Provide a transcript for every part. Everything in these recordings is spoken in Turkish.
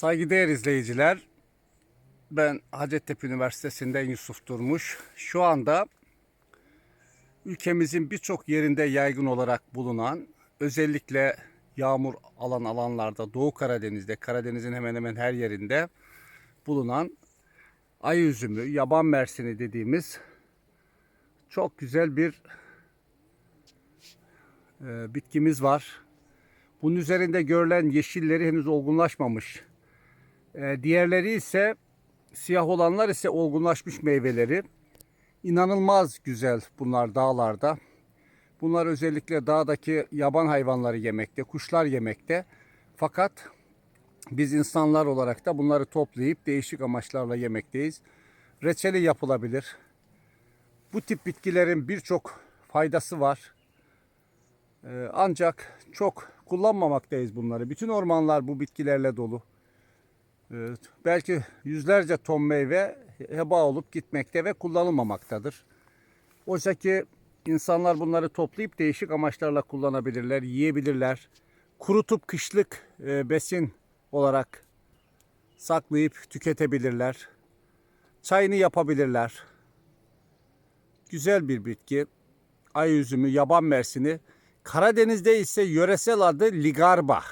Saygıdeğer izleyiciler, ben Hacettepe Üniversitesi'nden Yusuf Durmuş. Şu anda ülkemizin birçok yerinde yaygın olarak bulunan, özellikle yağmur alan alanlarda, Doğu Karadeniz'de, Karadeniz'in hemen hemen her yerinde bulunan ay üzümü, yaban mersini dediğimiz çok güzel bir e, bitkimiz var. Bunun üzerinde görülen yeşilleri henüz olgunlaşmamış. Ee, diğerleri ise siyah olanlar ise olgunlaşmış meyveleri. İnanılmaz güzel bunlar dağlarda. Bunlar özellikle dağdaki yaban hayvanları yemekte, kuşlar yemekte. Fakat biz insanlar olarak da bunları toplayıp değişik amaçlarla yemekteyiz. Reçeli yapılabilir. Bu tip bitkilerin birçok faydası var. Ee, ancak çok kullanmamaktayız bunları. Bütün ormanlar bu bitkilerle dolu. Belki yüzlerce ton meyve heba olup gitmekte ve kullanılmamaktadır. Oysa ki insanlar bunları toplayıp değişik amaçlarla kullanabilirler, yiyebilirler. Kurutup kışlık e, besin olarak saklayıp tüketebilirler. Çayını yapabilirler. Güzel bir bitki. Ay üzümü, yaban mersini. Karadeniz'de ise yöresel adı ligarba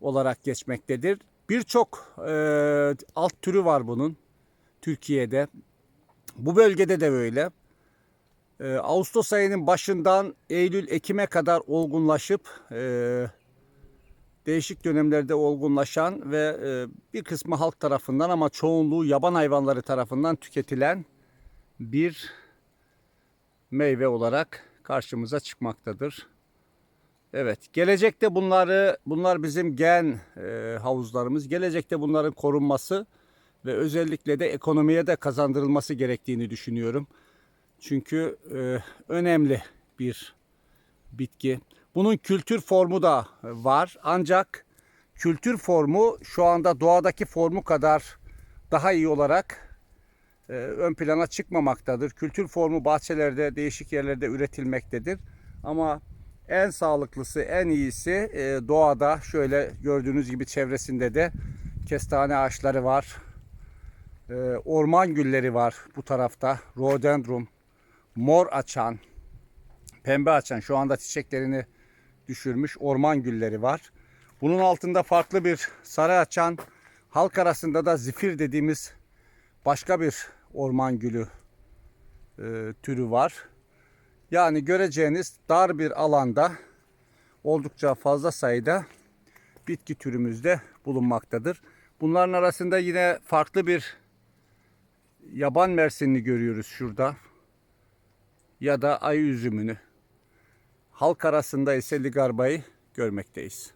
olarak geçmektedir. Birçok e, alt türü var bunun Türkiye'de. Bu bölgede de böyle. E, Ağustos ayının başından Eylül-Ekim'e kadar olgunlaşıp e, değişik dönemlerde olgunlaşan ve e, bir kısmı halk tarafından ama çoğunluğu yaban hayvanları tarafından tüketilen bir meyve olarak karşımıza çıkmaktadır. Evet, gelecekte bunları bunlar bizim gen e, havuzlarımız. Gelecekte bunların korunması ve özellikle de ekonomiye de kazandırılması gerektiğini düşünüyorum. Çünkü e, önemli bir bitki. Bunun kültür formu da var. Ancak kültür formu şu anda doğadaki formu kadar daha iyi olarak e, ön plana çıkmamaktadır. Kültür formu bahçelerde, değişik yerlerde üretilmektedir. Ama en sağlıklısı, en iyisi e, doğada şöyle gördüğünüz gibi çevresinde de kestane ağaçları var. E, orman gülleri var bu tarafta. Rhododendron, mor açan, pembe açan şu anda çiçeklerini düşürmüş orman gülleri var. Bunun altında farklı bir sarı açan, halk arasında da zifir dediğimiz başka bir orman gülü e, türü var. Yani göreceğiniz dar bir alanda oldukça fazla sayıda bitki türümüzde bulunmaktadır. Bunların arasında yine farklı bir yaban mersinini görüyoruz şurada. Ya da ay üzümünü. Halk arasında ise ligarbayı görmekteyiz.